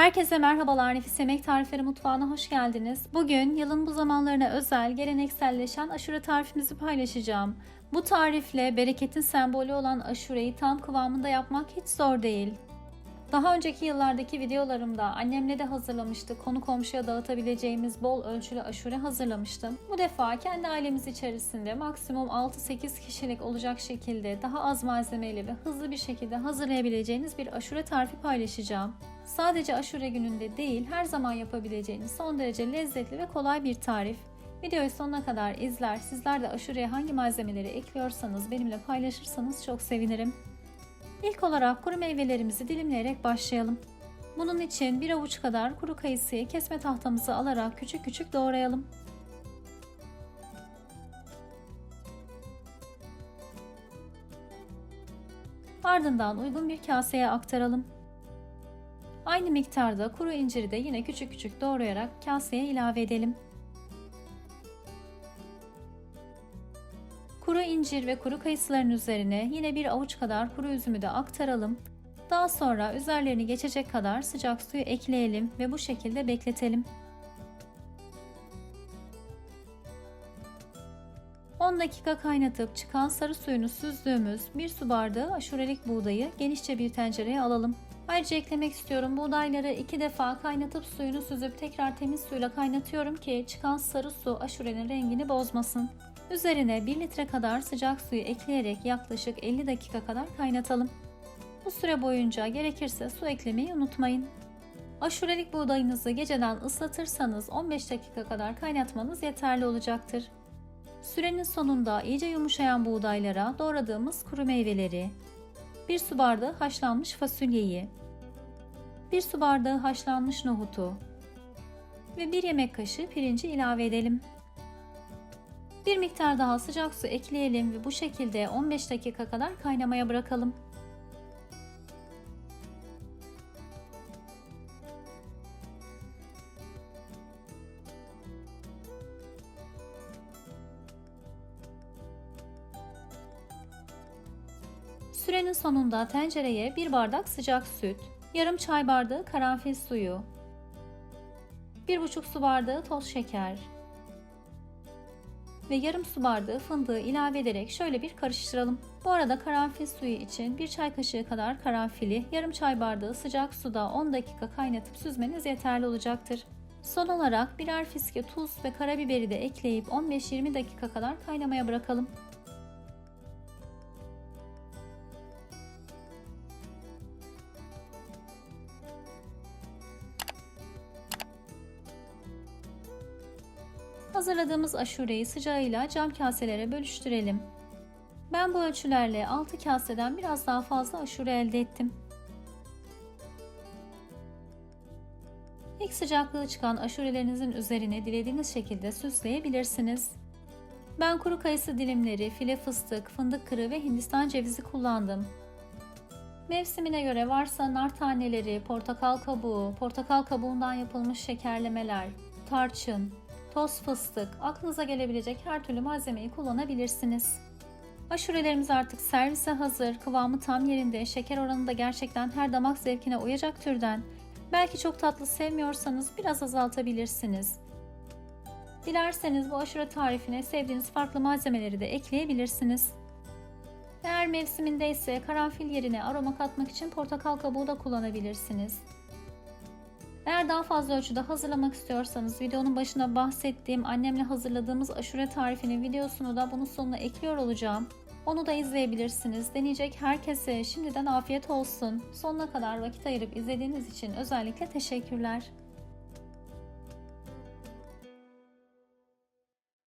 Herkese merhabalar Nefis Yemek Tarifleri Mutfağı'na hoş geldiniz. Bugün yılın bu zamanlarına özel gelenekselleşen aşure tarifimizi paylaşacağım. Bu tarifle bereketin sembolü olan aşureyi tam kıvamında yapmak hiç zor değil. Daha önceki yıllardaki videolarımda annemle de hazırlamıştık. Konu komşuya dağıtabileceğimiz bol ölçülü aşure hazırlamıştım. Bu defa kendi ailemiz içerisinde maksimum 6-8 kişilik olacak şekilde daha az malzemeyle ve hızlı bir şekilde hazırlayabileceğiniz bir aşure tarifi paylaşacağım. Sadece aşure gününde değil, her zaman yapabileceğiniz son derece lezzetli ve kolay bir tarif. Videoyu sonuna kadar izler, sizler de aşureye hangi malzemeleri ekliyorsanız benimle paylaşırsanız çok sevinirim. İlk olarak kuru meyvelerimizi dilimleyerek başlayalım. Bunun için bir avuç kadar kuru kayısıyı kesme tahtamızı alarak küçük küçük doğrayalım. Ardından uygun bir kaseye aktaralım. Aynı miktarda kuru inciri de yine küçük küçük doğrayarak kaseye ilave edelim. Kuru incir ve kuru kayısıların üzerine yine bir avuç kadar kuru üzümü de aktaralım. Daha sonra üzerlerini geçecek kadar sıcak suyu ekleyelim ve bu şekilde bekletelim. 10 dakika kaynatıp çıkan sarı suyunu süzdüğümüz bir su bardağı aşurelik buğdayı genişçe bir tencereye alalım. Ayrıca eklemek istiyorum buğdayları iki defa kaynatıp suyunu süzüp tekrar temiz suyla kaynatıyorum ki çıkan sarı su aşurenin rengini bozmasın. Üzerine 1 litre kadar sıcak suyu ekleyerek yaklaşık 50 dakika kadar kaynatalım. Bu süre boyunca gerekirse su eklemeyi unutmayın. Aşurelik buğdayınızı geceden ıslatırsanız 15 dakika kadar kaynatmanız yeterli olacaktır. Sürenin sonunda iyice yumuşayan buğdaylara doğradığımız kuru meyveleri, 1 su bardağı haşlanmış fasulyeyi, 1 su bardağı haşlanmış nohutu ve 1 yemek kaşığı pirinci ilave edelim. Bir miktar daha sıcak su ekleyelim ve bu şekilde 15 dakika kadar kaynamaya bırakalım. Sürenin sonunda tencereye bir bardak sıcak süt, yarım çay bardağı karanfil suyu, 1,5 su bardağı toz şeker, ve yarım su bardağı fındığı ilave ederek şöyle bir karıştıralım. Bu arada karanfil suyu için bir çay kaşığı kadar karanfili yarım çay bardağı sıcak suda 10 dakika kaynatıp süzmeniz yeterli olacaktır. Son olarak birer fiske tuz ve karabiberi de ekleyip 15-20 dakika kadar kaynamaya bırakalım. Hazırladığımız aşureyi sıcağıyla cam kaselere bölüştürelim. Ben bu ölçülerle 6 kaseden biraz daha fazla aşure elde ettim. İlk sıcaklığı çıkan aşurelerinizin üzerine dilediğiniz şekilde süsleyebilirsiniz. Ben kuru kayısı dilimleri, file fıstık, fındık kırığı ve hindistan cevizi kullandım. Mevsimine göre varsa nar taneleri, portakal kabuğu, portakal kabuğundan yapılmış şekerlemeler, tarçın, toz fıstık, aklınıza gelebilecek her türlü malzemeyi kullanabilirsiniz. Aşurelerimiz artık servise hazır, kıvamı tam yerinde, şeker oranı da gerçekten her damak zevkine uyacak türden. Belki çok tatlı sevmiyorsanız biraz azaltabilirsiniz. Dilerseniz bu aşure tarifine sevdiğiniz farklı malzemeleri de ekleyebilirsiniz. Eğer mevsiminde ise karanfil yerine aroma katmak için portakal kabuğu da kullanabilirsiniz. Eğer daha fazla ölçüde hazırlamak istiyorsanız videonun başına bahsettiğim annemle hazırladığımız aşure tarifinin videosunu da bunun sonuna ekliyor olacağım. Onu da izleyebilirsiniz. Deneyecek herkese şimdiden afiyet olsun. Sonuna kadar vakit ayırıp izlediğiniz için özellikle teşekkürler.